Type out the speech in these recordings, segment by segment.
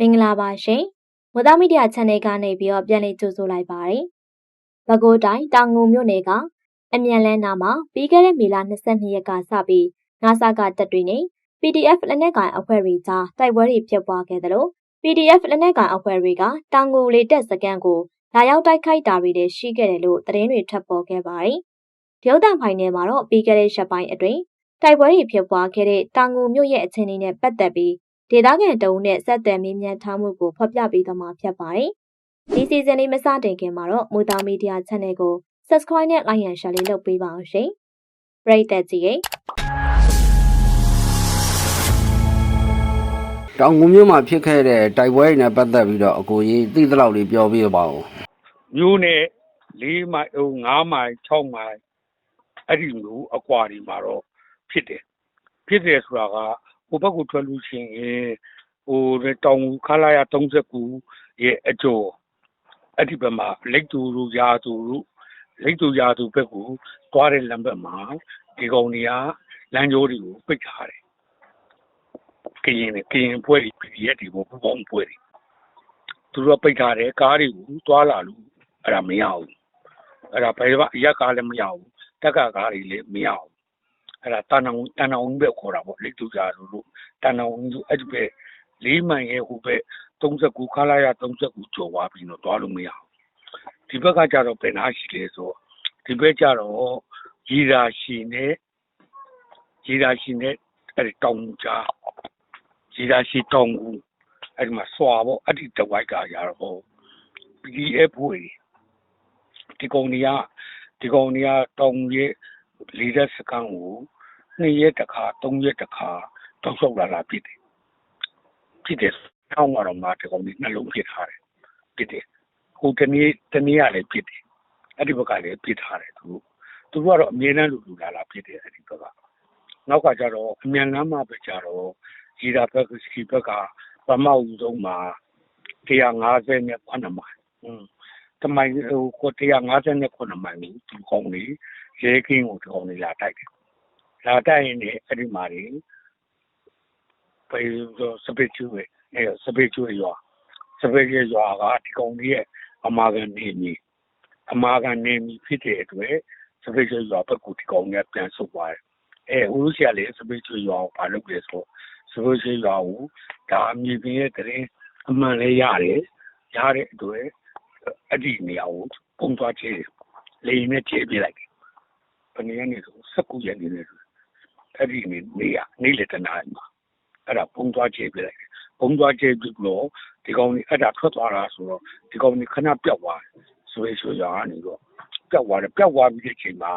မင်္ဂလာပါရှင်။မိုးသားမီဒီယာ channel ကနေပြီးတော့ပြန်လည်ကြိုဆိုလိုက်ပါတယ်။ပဲခူးတိုင်းတောင်ငူမြို့နယ်ကအမြန်လန်းနာမှာပြီးခဲ့တဲ့မေလ22ရက်ကစပြီးငါးစကတပ်တွေနဲ့ PDF လက်နက်ကိုင်အဖွဲ့တွေကြားတိုက်ပွဲတွေဖြစ်ပွားခဲ့သလို PDF လက်နက်ကိုင်အဖွဲ့တွေကတောင်ငူလေတပ်စခန်းကိုလာရောက်တိုက်ခိုက်တာတွေလည်းရှိခဲ့တယ်လို့သတင်းတွေထပ်ပေါ်ခဲ့ပါတယ်။ရုပ်သံဖိုင်ထဲမှာတော့ပြီးခဲ့တဲ့ရက်ပိုင်းအတွင်းတိုက်ပွဲတွေဖြစ်ပွားခဲ့တဲ့တောင်ငူမြို့ရဲ့အခြေအနေနဲ့ပတ်သက်ပြီး ဒေသခံတအုပ်နဲ့ဆက်သွယ်မေးမြန်းထားမှုကိုဖော်ပြပေးသွားမှာဖြစ်ပါတယ်။ဒီစီဇန်လေးမစတင်ခင်မှာတော့မူတာမီဒီယာ channel ကို subscribe နဲ့ like and share လေးလုပ်ပေးပါအောင်ရှင်။ပရိသတ်ကြီးရေတောင်ငူမြို့မှာဖြစ်ခဲ့တဲ့တိုက်ပွဲတွေနဲ့ပတ်သက်ပြီးတော့အကိုကြီးသိသလောက်လေးပြောပြပါဦးမျိုးနဲ့၄မိုင်ဟို9မိုင်6မိုင်အဲ့ဒီမျိုးအကွာဒီမှာတော့ဖြစ်တယ်ဖြစ်တယ်ဆိုတာက ဟိုဘက်ကထွက်လို့ရှိရင်ဟိုတောင်ခလာရ39ရဲ့အကျော်အဲ့ဒီဘက်မှာလက်တူလူရာသူလူလက်တူရာသူဘက်ကိုတွားတဲ့လမ်းဘက်မှာဒီကောင်တွေကလမ်းကြိုးတွေကိုပိတ်ထားတယ်ကရင်နဲ့ကရင်ပွဲတွေပြည်ရက်တွေပေါ့ပူပေါင်းပွဲတွေသူတို့ကပိတ်ထားတယ်ကားတွေကိုတွားလာလို့အဲ့ဒါမရဘူးအဲ့ဒါဘယ်ကအရက်ကားလည်းမရဘူးတက်ကကားတွေလည်းမရဘူး အဲ့ဒါတန်အောင်တန်အောင်ပဲခေါ်တာပေါ့လက်တူကြလို့လို့တန်အောင်ဆိုအဲ့ဒီပဲလေးမိုင်ရဲ့ဟိုဘက်39ခလာရ39ကျော်သွားပြီတော့တွားလို့မရဘူးဒီဘက်ကကြတော့ဘယ်နာရှိလဲဆိုဒီဘက်ကြတော့ရီရာရှိနဲ့ရီရာရှိနဲ့အဲ့ဒီတောင်ကြားရီရာရှိတောင်ကူအဲ့ဒီမှာစွာပေါ့အဲ့ဒီတဝိုက်ကရတော့ PDF ဖွေးဒီကောင်တွေကဒီကောင်တွေကတောင်ရဲ့ လေးတဲ့စကန်ကိုနှစ်ရက်တစ်ခါသုံးရက်တစ်ခါတောက်လျှောက်လာလာဖြစ်တယ်ဖြစ်တယ်ထောင်းတော့မှဒီကောင်တွေနှလုံးဖြစ်ထားတယ်ဖြစ်တယ်ဟိုတနေ့တနေ့ကလည်းဖြစ်တယ်အဲ့ဒီဘက်ကလည်းဖြစ်ထားတယ်သူသူတို့ကတော့အမြဲတမ်းလူလူလာလာဖြစ်တယ်အဲ့ဒီဘက်ကနောက်ကကြတော့အမြန်လမ်းမှာပဲကြတော့ရီတာဘက်ကစကီဘက်ကပမောက်ဆုံးမှာ150နဲ့9မိုင်อืมတမိုင်ဟိုကို159မိုင်ကိုဒီကောင်လေး ရဲကင်းကိုဒီကောင်လေးလာတိုက်တယ်လာတိုက်ရင်လည်းအဲ့ဒီမှာနေပဲစပစ်ချူပဲအဲစပစ်ချူရွာစပစ်ချူရွာကဒီကောင်လေးရဲ့အမာကန်နေမီအမာကန်နေမီဖြစ်တဲ့အတွက်စပစ်ချူရွာဘက်ကိုဒီကောင်လေးပြန်ဆုတ်သွားတယ်အဲဦးလူစီကလည်းစပစ်ချူရွာကိုဘာလုပ်လဲဆိုစပစ်ချူရွာကိုဒါအမြင်ပြင်းတဲ့တရင်အမှန်လည်းရတယ်ရတဲ့အတွက်အဲ့ဒီနေရာကိုပုံသွားချေလေရင်နဲ့ချေပြလိုက်တယ်။ ဘယ်နည်းနဲ့ဆို19ရက်နေနေအဲ့ဒီနေနေရနေလေတနာမှာအဲ့ဒါပုံသွားချေပြလိုက်တယ်။ပုံသွားချေပြီးတော့ဒီကောင်ကြီးအဲ့ဒါထွက်သွားတာဆိုတော့ဒီကောင်ကြီးခဏပြောက်သွားဆိုရဆိုရကနေတော့ပြောက်သွားတယ်ပြောက်သွားပြီးတဲ့အချိန်မှာ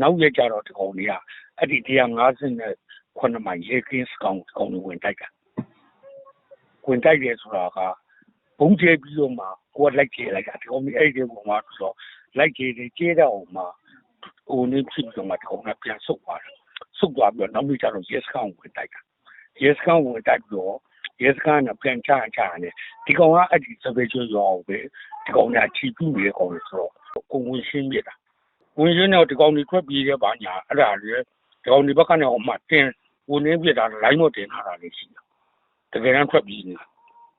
နောက်ရက်ကျတော့ဒီကောင်ကြီးကအဲ့ဒီ150နဲ့ခုနမှရေကင်းစကောင်ကောင်ဝင်တိုက်တာဝင်တိုက်တယ်ဆိုတာကဘုံကျဲပြီးတော့မှကိုကလိုက်ကျဲလိုက်တာဒီကောင်ကြီးအဲ့ဒီကောင်မှဆိုတော့လိုက်ကျဲတယ်ကျဲတော့မှ ဟိုနေဖြစ်ပြီးတော့မှဒီကောင်ကပြန်ဆုတ်သွားတယ်ဆုတ်သွားပြီးတော့နောက်နေ့ကျတော့ yes ကောင်ဝင်တိုက်တာ yes ကောင်ဝင်တိုက်ပြီးတော့ yes ကောင်ကပြန်ချချတယ်ဒီကောင်ကအဲ့ဒီစပယ်ချောရောပဲဒီကောင်ကချီပြူနေတဲ့ကောင်ဆိုတော့ကိုဝင်ရှင်းပြတာဝင်ရှင်းတော့ဒီကောင်ကြီးထွက်ပြေးတဲ့ဘာညာအဲ့ဒါလေဒီကောင်ဒီဘက်ကနေဟိုမှတင်ဝင်နေပြတာလိုင်းမတင်ထားတာလေးရှိတယ်တကယ်တမ်းထွက်ပြေးနေတာ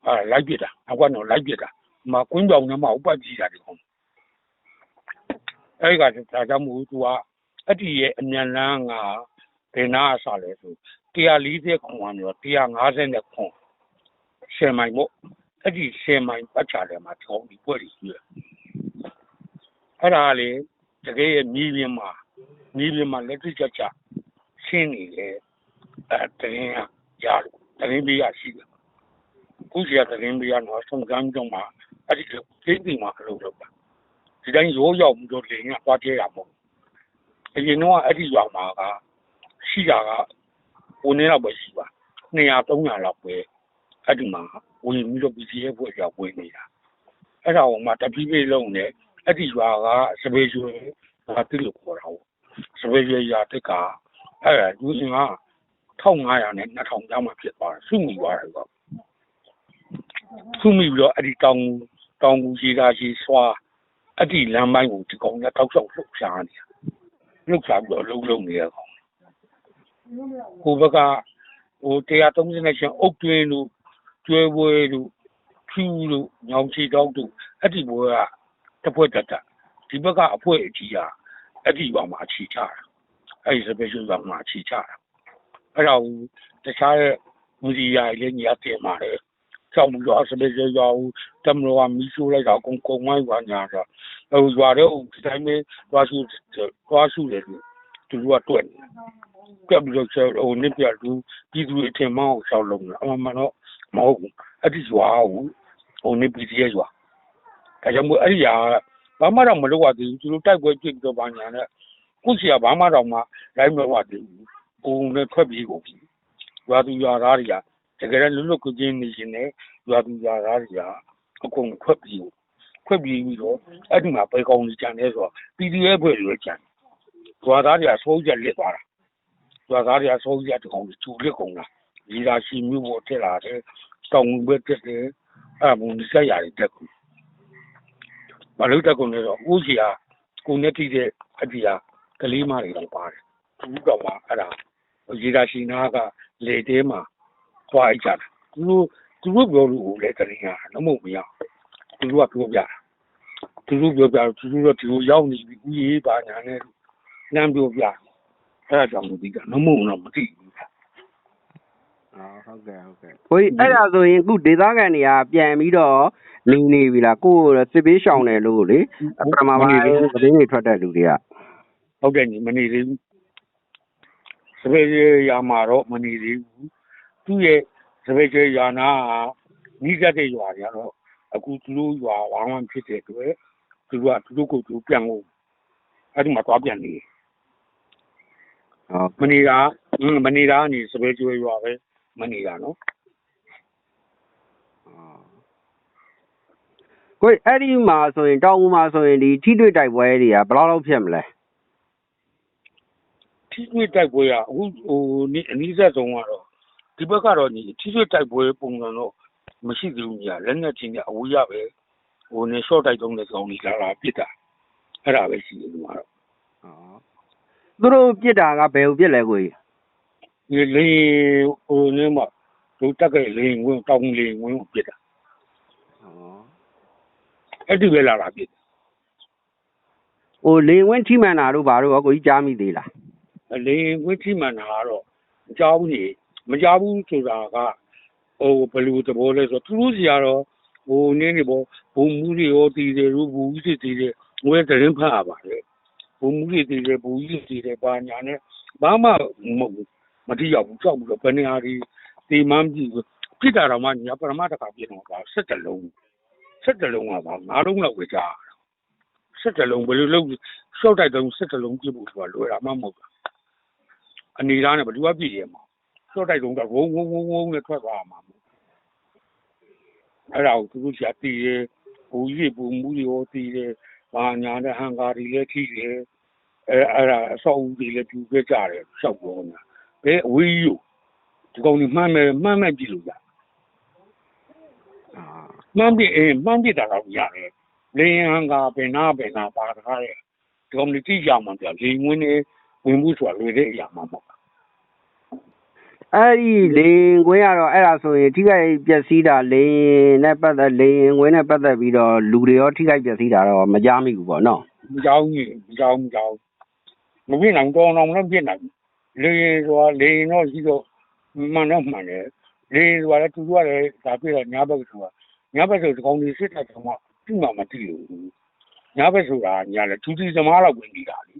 အာလိုက်ပြစ်တာအကတော့လိုက်ပြစ်တာမကွင်းကြောင်ထဲမှာဥပတ်ကြည့်တာဒီကောင် အဲ့ကဒါကြောင့်မို့သူကအဲ့ဒီရဲ့အမြန်လန်းကဘယ်နာဆလဲဆို140ခွန်ကနေတော့150နဲ့ခွန်ရှယ်မိုင်မို့အဲ့ဒီရှယ်မိုင်ပတ်ချတယ်မှာတောင်းဒီပွဲကြီးကြီးအဲ့ဒါလေတကယ်ရဲ့မြေပြင်မှာမြေပြင်မှာလက်တွေ့ကြကြရှင်းနေတယ်အဲတရင်ရလို့တရင်ပြရရှိတယ်ခုစီကသတင်းပေးရတော့စုံစမ်းကြမှာအဲ့ဒီလိုသိသိမှာအလုပ်လုပ်တာ ဒီတိုင်းရိုးရောက်ပြီးတော့လင်းကသွားကျဲတာမဟုတ်အရင်တော့အဲ့ဒီရွာမှာကရှိတာကဝင်နေတော့ပဲရှိပါ200 300လောက်ပဲအဲ့ဒီမှာဝင်ပြီးတော့ BCF ဖွဲ့ကြောက်ဝင်နေတာအဲ့ဒါဟိုမှာတပီးပေးလုံးနေအဲ့ဒီရွာကစပယ်ကျွေးဘာတိလို့ခေါ်တာဟုတ်စပယ်ကျွေးရွာတက်ကအဲ့ဒါလူစင်က1500နဲ့2000ကျောင်းမှဖြစ်သွားတယ်စုမိသွားတယ်ကွာခုမိပြီးတော့အဲ့ဒီတောင်တောင်ကူကြီးကားကြီးဆွာ အဲ့ဒီလမ်းပိုင်းကိုဒီကောင်ကတောက်လျှောက်လှုပ်ရှားနေတာလှုပ်ရှားပြီးတော့လုံးလုံးနေရကောင်ကိုဘက်ကဟို130နဲ့ရှင်အုတ်တွင်းတို့ကျွဲပွဲတို့ဖြူတို့ညောင်ချီတောက်တို့အဲ့ဒီဘွဲကတစ်ဖွဲ့တက်တက်ဒီဘက်ကအဖွဲအကြီးอ่ะအဲ့ဒီဘာမှာအချီချတာအဲ့ဒီစပယ်ရှယ်ဘာမှာအချီချတာအဲ့တော့တခြားရဲ့မူဒီယာလည်းညတင်ပါတယ် ကြောက်မှုတော့စပယ်ရှယ်ရောတမလို့ကမီးရှိုးလိုက်တော့ကုန်းကုန်းဝိုင်းဝါညာတော့ဟိုရွာတော့ဒီတိုင်းပဲတွားရှုတွားရှုတယ်သူတို့ကတွက်တွက်ပြီးတော့ဟိုနှစ်ပြလူပြည်သူအထင်မောင်းရှောက်လုံးတယ်အမှန်မှန်တော့မဟုတ်ဘူးအဲ့ဒီရွာကိုဟိုနှစ်ပြည်ရဲ့ရွာအဲကြောင့်မို့အဲ့ဒီဟာဘာမှတော့မလုပ်ရသေးဘူးသူတို့တိုက်ပွဲပြစ်ပြီးတော့ဘာညာနဲ့ကိုစီကဘာမှတော့မှလိုက်မလုပ်ရသေးဘူးပုံနဲ့ထွက်ပြီးကိုရွာသူရွာသားတွေက တကယ်လွတ်လွတ်ကိုချင်းနေရှင်နဲ့ရွာသူရွာသားတွေကအကုန်ထွက်ပြီးခွက်ပြီးပြီးတော့အဲ့ဒီမှာပဲကောင်းကြီးကြံနေဆိုတော့ PDF ဖွဲ့တွေကြံရွာသားတွေကစိုးချက်လစ်သွားတာရွာသားတွေကစိုးချက်တကောင်ကျူလစ်ကုန်တာဒီလာရှိမျိုးပေါ်တက်လာတယ်တောင်ငူပဲတက်တယ်အဲ့ဘုံဒီဆက်ရတယ်တက်ကူမလို့တက်ကုန်နေတော့ဦးစီကကိုနဲ့တိတဲ့အတီးကကလေးမတွေတော့ပါတယ်သူတော့မှအဲ့ဒါရေဒါရှိနာကလေတဲမှာ သွားအိတ်ကြတာသူတို့သူတို့ပြောလို့လည်းတရင်ကလုံးဝမရသူတို့ကပြောပြတာသူတို့ပြောပြသူတို့တော့ဒီလိုရောက်နေပြီဦးရေးပါညာနဲ့လမ်းပြောပြအဲ့ဒါကြောင့်မသိတာလုံးဝတော့မသိဘူးအော်ဟုတ်ကဲ့ဟုတ်ကဲ့ကိုကြီးအဲ့ဒါဆိုရင်အခုဒေသခံတွေကပြန်ပြီးတော့နေနေပြီလားကိုယ်စစ်ပေးရှောင်တယ်လို့လေပထမပိုင်းသတင်းတွေထွက်တဲ့လူတွေကဟုတ်ကဲ့ညီမနေသေးဘူးစပယ်ရာမှာတော့မနေသေးဘူး သူ့ရဲ့စပယ်ရာနာနီးကပ်တဲ့ရွာတွေကတော့အခုသူတို့ရွာဝမ်းဝမ်းဖြစ်တဲ့အတွက်သူတို့ကသူတို့ကိုယ်သူပြန်လို့အဲ့ဒီမှာသွားပြန်နေဟုတ်မနေတာမနေတာကနေစပယ်ကျွေးရွာပဲမနေတာနော်ကိုကြီးအဲ့ဒီမှာဆိုရင်တောင်ဦးမှာဆိုရင်ဒီထိတွေ့တိုက်ပွဲတွေကဘယ်လောက်လောက်ဖြစ်မလဲထိတွေ့တိုက်ပွဲကအခုဟိုနီးအနည်းဆက်ဆုံးကတော့ ဒီဘက်ကတော့ညီထိတွေ့တိုက်ပွဲပုံစံတော့မရှိသေးဘူးညာလက်နဲ့ချင်းနဲ့အဝေးရပဲဟိုနေ short တိုက်တုံးတဲ့ကောင်ကြီးလာလာပြစ်တာအဲ့ဒါပဲရှိတယ်ဒီမှာတော့သူတို့ပြစ်တာကဘယ်ကိုပြစ်လဲကိုကြီးဒီလေဟိုနေမှာဒုတက်ကလေဝင်တောင်းလေဝင်ကိုပြစ်တာအဲ့ဒီပဲလာလာပြစ်ဟိုလေဝင်းထိမှန်တာတို့ဘာတို့ရောကိုကြီးကြားမိသေးလားလေဝင်ထိမှန်တာကတော့မကြောက်ဘူးညီ မကြောက်ဘူးဆိုတာကဟိုဘယ်လိုသဘောလဲဆိုတော့သူတို့စီကတော့ဟိုနင်းနေပေါ့ဘုံမှုတွေရောတည်တယ်လို့ဘူးကြီးတည်တယ်ငွေသတင်းဖတ်ရပါတယ်ဘုံမှုတွေတည်တယ်ဘူးကြီးတည်တယ်ဘာညာနဲ့ဘာမှမဟုတ်ဘူးမတိရောက်ဘူးကြောက်ဘူးတော့ဘယ်နေရာဒီဒီမှမကြည့်ဘူးပြစ်တာတော့မှညာပရမတကပြစ်တော့ပါဆက်တလုံးဆက်တလုံးကပါငါးလုံးလောက်ပဲကြားဆက်တလုံးဘယ်လိုလုပ်ရှော့တိုက်တုံးဆက်တလုံးပြစ်ဖို့ဆိုတာလွယ်တာမှမဟုတ်ဘူးအနေသားနဲ့ဘယ်သူကပြည့်ရမှာ ရှော့တိုက်တုံးကဝုန်းဝုန်းဝုန်းဝုန်းနဲ့ထွက်သွားမှာမဟုတ်အဲ့ဒါကိုသူတို့ရှာတည်ရဲဘူကြီးဘူမူတွေရောတည်ရဲဘာညာနဲ့ဟန်ကာတွေလည်းထိတယ်အဲအဲ့ဒါအဆောက်အဦတွေလည်းပြူခဲ့ကြတယ်ရှောက်ပေါ်နေတာဘယ်အဝေးကြီးဒီကောင်ကြီးမှန်းမယ်မှန်းမယ်ကြည့်လို့ရမှန်းပြအေးမှန်းပြတာတော့ရတယ်လေဟန်ကာဘယ်နာဘယ်နာပါတကားရဲ့ဒီကောင်ကြီးကြည့်ကြမှာပြလေငွေနေဝင်မှုဆိုတာလွယ်တဲ့အရာမှမဟုတ် အဲ့ဒီလေရင်ခွင်းကတော့အဲ့ဒါဆိုရင်ထိခိုက်ပျက်စီးတာလေရင်နဲ့ပတ်သက်လေရင်ခွင်းနဲ့ပတ်သက်ပြီးတော့လူတွေရောထိခိုက်ပျက်စီးတာတော့မကြားမိဘူးပေါ့နော်မကြောက်ကြီးမကြောက်မကြောက်မပြင်းနိုင်တော့တော့လည်းပြင်းနိုင်လေဆိုတာလေတော့ရှိတော့မှန်တော့မှန်တယ်လေဆိုတာလည်းသူတို့ကလည်းဒါပြတော့ညာဘက်ဆိုတာညာဘက်ဆိုဒီကောင်ကြီးစစ်တဲ့ကောင်ကပြမှမသိလို့ညာဘက်ဆိုတာညာလေသူတီသမားတော့ဝင်နေတာလေ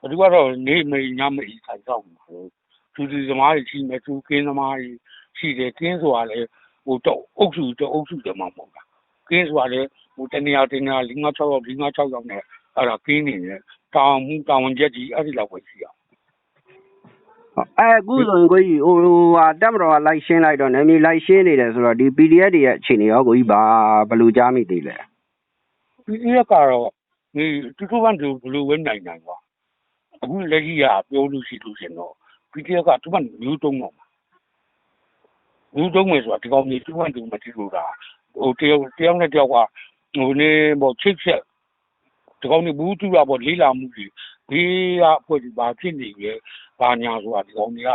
ဘယ်သူကတော့နေမေညာမေဆိုင်တော့မှာ သူတီသမားကြီးရှိမယ်သူကင်းသမားကြီးရှိတယ်ကင်းဆိုတာလည်းဟိုတော့အုပ်စုတော့အုပ်စုတယ်မှာမဟုတ်တာကင်းဆိုတာလည်းဟိုတနေရာတနေရာ၄၅6ယောက်၄၅6ယောက်နဲ့အဲ့ဒါကင်းနေတယ်တောင်မှုတောင်ဝင်ချက်ကြီးအဲ့ဒီလောက်ပဲရှိရဟုတ်အဲ့အခုဆိုရင်ကိုကြီးဟိုဟိုဟာတက်မတော်ကလိုက်ရှင်းလိုက်တော့နာမည်လိုက်ရှင်းနေတယ်ဆိုတော့ဒီ PDF တွေရဲ့အခြေအနေရောကိုကြီးဘာဘယ်လိုကြားမိသေးလဲပြီးရကတော့ဒီတူတူဝန်တူဘလူးဝဲနိုင်နိုင်ပါအခုလက်ကြီးကပြောလို့ရှိလို့ရှင်တော့ ပြီးရကသူကမျိုးတုံးတော့မျိုးတုံးမယ်ဆိုတာဒီကောင်ကြီးတူဝန်တူမတိလို့တာဟိုတယောက်တယောက်နဲ့တယောက်ကဟိုနေပေါ့ချစ်ချက်ဒီကောင်ကြီးဘူးတူတာပေါ့လေးလာမှုကြီးဒီကအဖွဲ့ဒီဘာဖြစ်နေလဲဘာညာဆိုတာဒီကောင်ကြီးက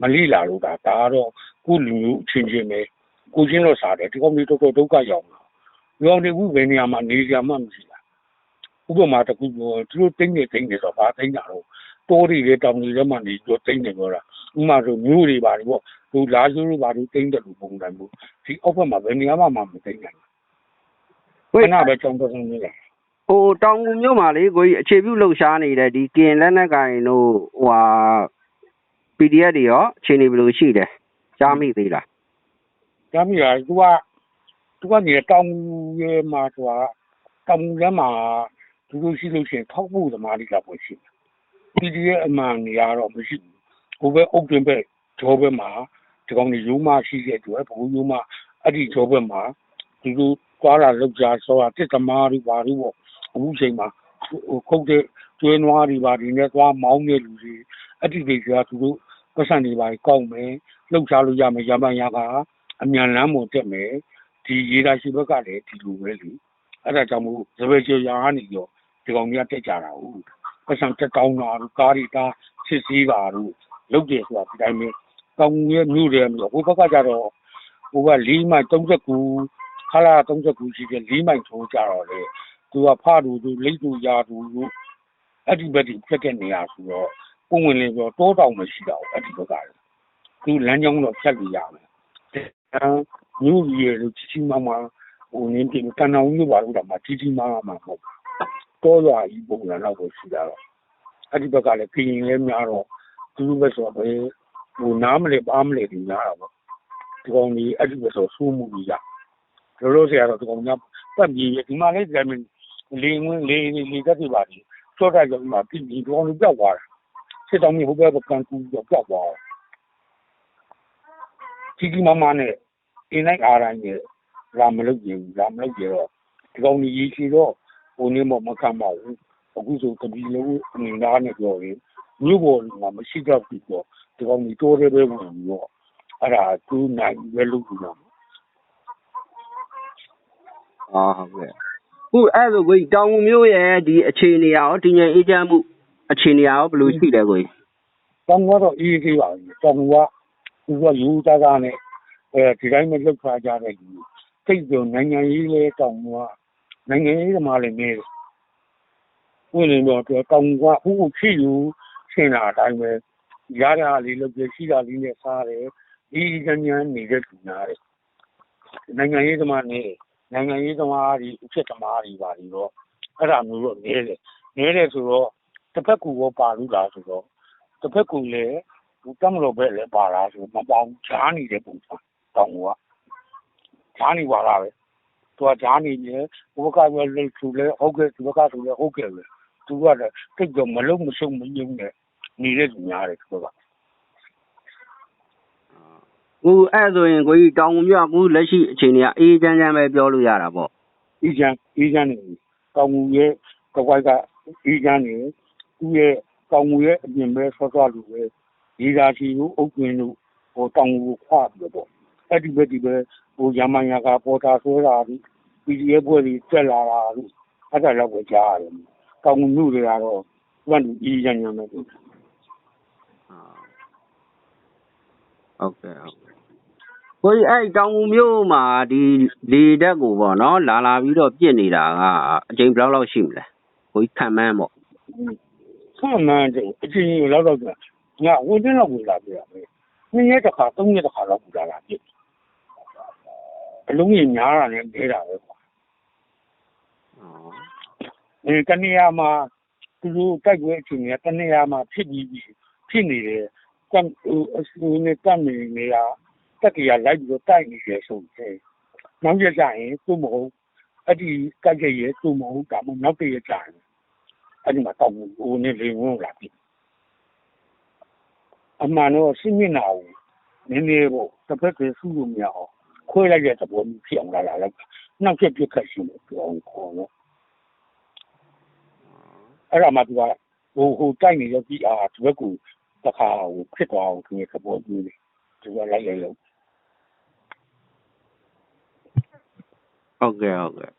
မလိလာလို့တာဒါကတော့ကိုလူမျိုးချင်းချင်းပဲကိုချင်းတော့စားတယ်ဒီကောင်တွေတော်တော်ဒုက္ခရောက်လာရောင်တွေခုဘယ်နေရာမှာနေကြမှမရှိတာဥပမာတစ်ခုပြောသူတို့တိမ့်နေတိမ့်နေတော့ဗာတိမ့်တာတော့ တိုးတွေလေတောင်တွေထဲမှာနေတော့တိမ့်နေပြောတာဥပမာဆိုမျိုးတွေပါလေပေါ့သူလာကျိုးတွေပါလို့တိမ့်တယ်လို့ပုံစံမျိုးဒီအောက်ဘက်မှာဘယ်နေရာမှမတိမ့်နိုင်ဘူးခဏပဲကြောင်းတော့နေလားဟိုတောင်ငူမြို့မှာလေကိုကြီးအခြေပြုလှုပ်ရှားနေတဲ့ဒီကင်လက်နက်ကင်တို့ဟိုဟာ PDF တွေရောအခြေအနေဘယ်လိုရှိတယ်ကြားမိသေးလား။ဒါမျိုးကသူကသူကနေတောင်ရဲမှာသူကတောင်ရဲမှာသူတို့ရှိလို့ရှိရင်ထောက်ဖို့သမားတွေလာပေါ်ရှိတယ်။ PDF အမှန်နေရတော့မရှိဘူး။ဟိုဘက်အုတ်တွင်ဘက်ဂျောဘက်မှာဒီကောင်တွေရိုးမရှိတဲ့အတွက်ဘိုးရိုးမအဲ့ဒီဂျောဘက်မှာသူတို့သွားလာလောက်ကြဆောတာတစ်သမားတွေပါလို့ပေါ့အခုချိန်မှာဟိုခုတ်တဲ့ကျွဲနွားတွေပါဒီနဲ့သွားမောင်းတဲ့လူတွေအဲ့ဒီတွေကသူတို့ပတ်စံတွေပါကောက်မယ်လှုပ်ရှားလို့ရမယ်ရပါရပါအမြန်လမ်းပေါ်တက်မယ်ဒီရေဒါရှိဘက်ကလည်းဒီလိုပဲလေအဲ့ဒါကြောင့်မို့သဘယ်ကျော်ရာကနေရောဒီကောင်ကြီးကတက်ကြတာဟုတ် ပတ်စံတက်ကောင်းတာတို့ကားတွေတာစစ်စည်းပါတို့လုတ်တယ်ဆိုတာဒီတိုင်းပဲကောင်းရဲ့မြို့တယ်မြို့ဟိုဘက်ကကြတော့ဟိုက၄မိုင်39ခလာ39ရှိတဲ့၄မိုင်ထိုးကြတော့လေသူကဖားတူသူလိတ်တူရာတူတို့အဲ့ဒီဘက်ဒီဖြတ်တဲ့နေရာဆိုတော့ပုံဝင်လေးပြောတောတောင်မရှိတော့အဲ့ဒီဘက်ကလေသူလမ်းကြောင်းတော့ဖြတ်လို့ရမယ်အဲမြို့ကြီးရဲ့ကြီးကြီးမားမားဟိုနင်းတင်တန်အောင်လို့ပါလို့တော့မကြီးကြီးမားမားမဟုတ်ဘူး တော်ရွာကြီးပုံစံတော့ကိုရှိတာတော့အဲ့ဒီဘက်ကလည်းခရင်လည်းများတော့သူတို့ပဲဆိုတော့ပဲဟိုနားမလဲပါမလဲဒီများတော့ပေါ့ဒီကောင်ကြီးအဲ့ဒီပဲဆိုဆိုးမှုကြီးရလောလောဆယ်ကတော့ဒီကောင်ကပတ်ပြီးဒီမှာလည်းကြမ်းလေငွေလေလေတက်ပြပါပြီစောတာကြောင့်မှပြည်ပြီးဒီကောင်ကြီးပြောက်သွားတာစစ်တောင်းမျိုးဟိုဘက်ကကန်ကူပြောက်သွားတာကြီးကြီးမားမားနဲ့အင်းလိုက်အားတိုင်းရဲ့လာမလုပ်ကြဘူးလာမလုပ်ကြတော့ဒီကောင်ကြီးရေးချီတော့ ဟိုနေမမခံပါဘူးအခုဆိုတပီလုံးအနေသားနဲ့ပြောရင်မြို့ပေါ်မှာမရှိတော့ဘူးပေါ့ဒီကောင်ကြီးတိုးရဲပဲဝင်ပြီးတော့အဲ့ဒါသူနိုင်ပဲလုပ်ကြတာအာဟုတ်ကဲ့ခုအဲ့လိုကိုကြီးတောင်ငူမြို့ရဲ့ဒီအခြေအနေရောတည်ငြိမ်အေးချမ်းမှုအခြေအနေရောဘယ်လိုရှိလဲကိုကြီးတောင်ကတော့အေးသေးပါဘူးတောင်ကသူကယူသားသားနဲ့အဲဒီတိုင်းမလုပ်ခါကြတဲ့လူစိတ်ကြုံနိုင်ငံရေးလဲတောင်က နိုင်ငံရေးသမားလည်းနေတယ်ဝင်နေတော့တောင်ကဥဥဖြစ်ယူရှင်းတာအတိုင်းပဲရတာလေးလုပ်ပြရှိတာလေးနဲ့စားတယ်ဒီကညံနေတဲ့လူနာတယ်နိုင်ငံရေးသမားနေနိုင်ငံရေးသမားတွေအဖြစ်သမားတွေပါပြီးတော့အဲ့ဒါမျိုးတော့နေတယ်နေတယ်ဆိုတော့တစ်ဖက်ကူရောပါလို့လားဆိုတော့တစ်ဖက်ကူလည်းဘူတမလို့ပဲလည်းပါလားဆိုမပေါင်းချားနေတဲ့ပုံစံတောင်းကချားနေပါလားပဲ သူကချားနေတယ်ဘုဘကပဲလို့သူလည်းဟုတ်ကဲ့သူဘကဆိုလည်းဟုတ်ကဲ့ပဲသူကလည်းတိတ်တော့မလုံးမရှုံမယုံနဲ့နေတဲ့သူများတယ်သူကခုအဲ့ဆိုရင်ကိုကြီးတောင်ငူမြို့ကခုလက်ရှိအခြေအနေကအေးချမ်းချမ်းပဲပြောလို့ရတာပေါ့အေးချမ်းအေးချမ်းနေတောင်ငူရဲ့ကကွိုက်ကအေးချမ်းနေသူ့ရဲ့တောင်ငူရဲ့အပြင်ပဲဆွဆွလူပဲဒီသာချီကိုအုပ်ကွင်းတို့ဟိုတောင်ငူကိုခွာပြီးတော့အဲ့ဒီဘက်ဒီပဲ ဟိုရမန်ရကပေါ်တာဆွဲတာဒီ PDF ဘွဲတွေတက်လာတာလို့အဲ့ဒါတော့ကိုကြားရတယ်တောင်ငူမြို့တွေကတော့သူကလူအေးချမ်းချမ်းပဲသူဟုတ်ကဲ့ဟုတ်ကဲ့ကိုကြီးအဲ့တောင်ငူမြို့မှာဒီလေတက်ကိုပေါ့နော်လာလာပြီးတော့ပြစ်နေတာကအချိန်ဘယ်လောက်လောက်ရှိမလဲကိုကြီးခံမှန်းပေါ့ဆမ်းမှန်းတယ်အချင်းကြီးလောက်တော့ငါဝင်တဲ့လောက်ဝင်လာပြရမယ်နှစ်ရက်တစ်ခါသုံးရက်တစ်ခါလောက်ဝင်လာတာပြစ် အလုံးကြီးများတာနဲ့နေတာပဲကွာအဲတနေရာမှာသူတို့တိုက်ပွဲအချိန်ကတနေရာမှာဖြစ်ပြီးပြီဖြစ်နေတယ်ကံဟိုအစင်းနဲ့တတ်နေနေရတက်ကြရလိုက်ပြီးတော့တိုက်နေတယ်ဆိုရင်နောက်ရကြရင်သူ့မဟုတ်အဲ့ဒီတိုက်ကြရသူ့မဟုတ်ဒါမှနောက်တရကြရင်အဲ့ဒီမှာတောက်ဟိုနေလေဝင်လာပြီအမှန်တော့ရှင်းမျက်နှာကိုနည်းနည်းပေါ့တစ်ဖက်ကဆူလို့မရအောင် ခွဲလိုက်တဲ့သဘောမျိုးဖြစ်အောင်လာလာလိုက်နောက်ချက်ပြတ်ခတ်ရှိလို့ပြောအောင်ခေါ်တော့အဲ့ဒါမှသူကဟိုဟိုတိုက်နေရောပြီးအာဒီဘက်ကူတစ်ခါဟိုဖြစ်သွားအောင်သူရဲ့သဘောကျတယ်သူကလိုက်လိုက်လို့ဟုတ်ကဲ့ဟုတ်ကဲ့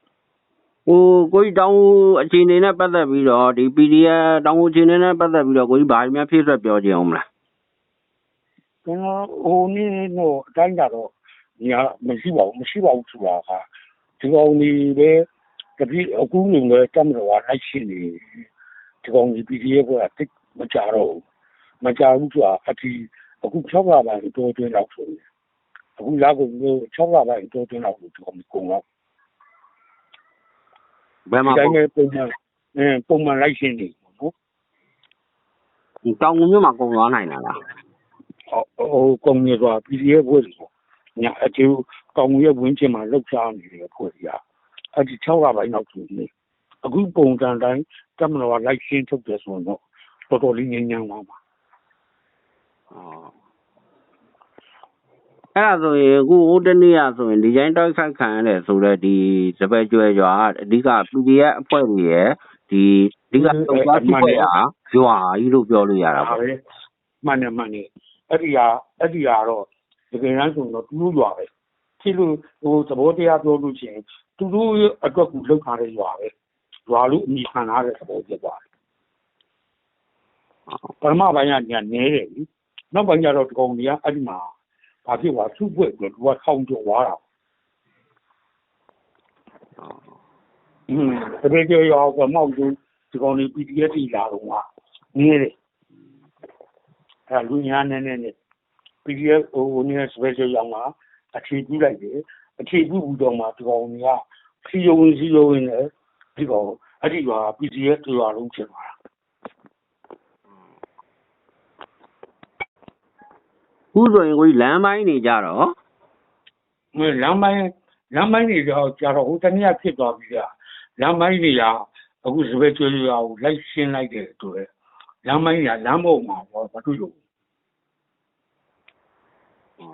ဟိုကိုကြီးတောင်ငူအခြေအနေနဲ့ပတ်သက်ပြီးတော့ဒီ PDF တောင်ငူအခြေအနေနဲ့ပတ်သက်ပြီးတော့ကိုကြီးဘာတွေများဖြည့်ဆွက်ပြောချင်အောင်မလားကျွန်တော်ဟိုနေ့တော့အတိုင်းကြတော့ ညာမရှိပါဘူးမရှိပါဘူးဆိုတာကဒီကောင်ကြီးပဲတပည့်အခုနေလဲတမတော်ကလိုက်ရှင်းနေဒီကောင်ကြီး PDF ကတိတ်မကြတော့ဘူးမကြဘူးဆိုတာအတီအခု6လပိုင်းတိုးတွင်းလောက်ဆိုနေအခုလာကို6လပိုင်းတိုးတွင်းလောက်ဒီကောင်ကြီးကုန်တော့ဘယ်မှာဒီတိုင်းပဲပုံမှန်အင်းပုံမှန်လိုက်ရှင်းနေနော်တောင်ငူမြို့မှာကုန်သွားနိုင်လားလားဟိုဟိုကွန်မြူတာ PDF ဘွဲလို့ ညာအကျိုးကောင်းရဲ့ဝင်းချင်မှာလောက်ချနေတဲ့ဖွဲ့ကြီးอ่ะအဲ့ဒီ6လပိုင်းလောက်ဆိုနေအခုပုံစံတိုင်းတမတော်ကလိုက်ရှင်းထုတ်တယ်ဆိုတော့တော်တော်လေးငြိမ်းချမ်းသွားပါအော်အဲ့ဒါဆိုရင်အခုဟိုတနေ့ကဆိုရင်ဒီတိုင်းတိုက်ခိုက်ခံရတယ်ဆိုတော့ဒီစပယ်ကျွဲရွာအဓိက PDF အဖွဲ့တွေရဲ့ဒီအဓိကတော့ဘာဖြစ်လဲရွာကြီးလို့ပြောလို့ရတာဒါပေါ့ပဲမှန်တယ်မှန်တယ်အဲ့ဒီဟာအဲ့ဒီဟာတော့ တကယ်တမ်းဆိုတော့တူလို့ရွာပဲဖြစ်လို့ဟိုသဘောတရားပြောလို့ချင်းသူတို့အတွက်ကိုလောက်ထားတဲ့ရွာပဲရွာလို့အမိခံထားတဲ့သဘောဖြစ်သွားတယ်ပထမပိုင်းကညာနဲတယ်လीနောက်ပိုင်းကျတော့ဒီကောင်ကြီးကအဲ့ဒီမှာဘာဖြစ်သွားသူ့ဘွဲ့ပြီးတော့သူကထောင်ကျော်သွားတာอืมတကယ်ကြောရွာကမောက်သူဒီကောင်ကြီး PDF တီလာတော့ကနဲတယ်အဲ့လူညာနဲနဲနဲ့ PDF ဟိုဟိုနေ special ရောင်းတာအခြေပြုလိုက်တယ်အခြေပြုပြီးတော့မှဒီကောင်ကြီးကစီယဝင်စီယဝင်နဲ့ဒီကောင်အဲ့ဒီရွာ PDF တူရွာလုံးဖြစ်သွားတာခုဆိုရင်ကိုကြီးလမ်းပိုင်းနေကြတော့မင်းလမ်းပိုင်းလမ်းပိုင်းတွေတော့ကြာတော့ဟိုတနေ့ကဖြစ်သွားပြီကလမ်းပိုင်းတွေကအခုစပယ်ကျွေးရွာကိုလိုက်ရှင်းလိုက်တဲ့အတွက်လမ်းပိုင်းကလမ်းပေါ်မှာတော့မတွေ့ဘူး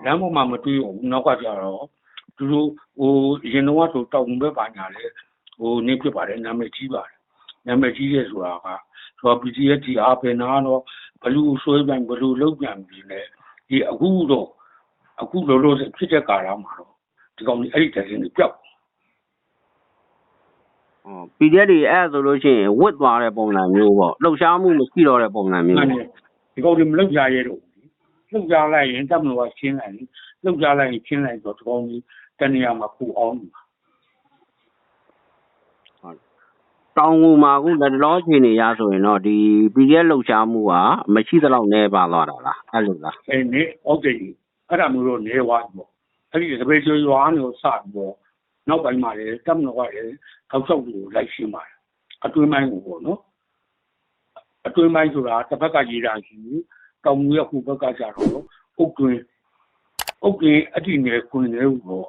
လမ်းပေါ်မှာမတွေ့ဘူးနောက်ကကြာတော့သူတို့ဟိုရင်တော့ဆိုတောင်ဘက်ပါညာလေဟိုနေဖြစ်ပါတယ်နာမည်ကြီးပါတယ်နာမည်ကြီးရဲဆိုတာကဆိုတော့ PTS ကြီးအားပဲနာတော့ဘလူးဆွဲပြန်ဘလူးလောက်ပြန်ပြီလေဒီအခုတော့အခုလောလောဆယ်ဖြစ်တဲ့ကာလမှာတော့ဒီကောင်ကြီးအဲ့ဒီတရင်တွေပြောက်အော် PDF တွေအဲ့ဒါဆိုလို့ရှိရင်ဝစ်သွားတဲ့ပုံစံမျိုးပေါ့လှုပ်ရှားမှုမရှိတော့တဲ့ပုံစံမျိုးမှန်တယ်ဒီကောင်တွေမလောက်ကြရဲတော့ဘူး လောက်ကြလိုက်ရင်တက်မလို့ကရှင်းလိုက်ရင်လောက်ကြလိုက်ရင်ရှင်းလိုက်တော့ဒီကောင်ကြီးတနေရာမှာပူအောင်တောင်ငူမှာအခုလက်တလောအခြေအနေရဆိုရင်တော့ဒီ PDF လှုပ်ရှားမှုကမရှိသလောက်နည်းပါသွားတာလားအဲ့လိုလားအဲနေဟုတ်တယ်ကြီးအဲ့ဒါမျိုးတော့နေသွားပြီပေါ့အဲ့ဒီစပယ်ကျွေးရွာနေတော့စပြီးတော့နောက်ပိုင်းမှာလေတက်မလို့ကလေထောက်ချောက်ကိုလိုက်ရှင်းပါတယ်အတွင်းပိုင်းကိုပေါ့နော်အတွင်းပိုင်းဆိုတာတစ်ဖက်ကရေးတာရှိ တောင်မူရခုဘက်ကကြတော့အုတ်တွင်းအုတ်တွင်းအတိနယ်ခွင်နေလို့ပေါ့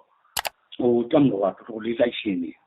ဟိုတက်မလို့ကတော်တော်လေးလိုက်ရှင်းနေတယ်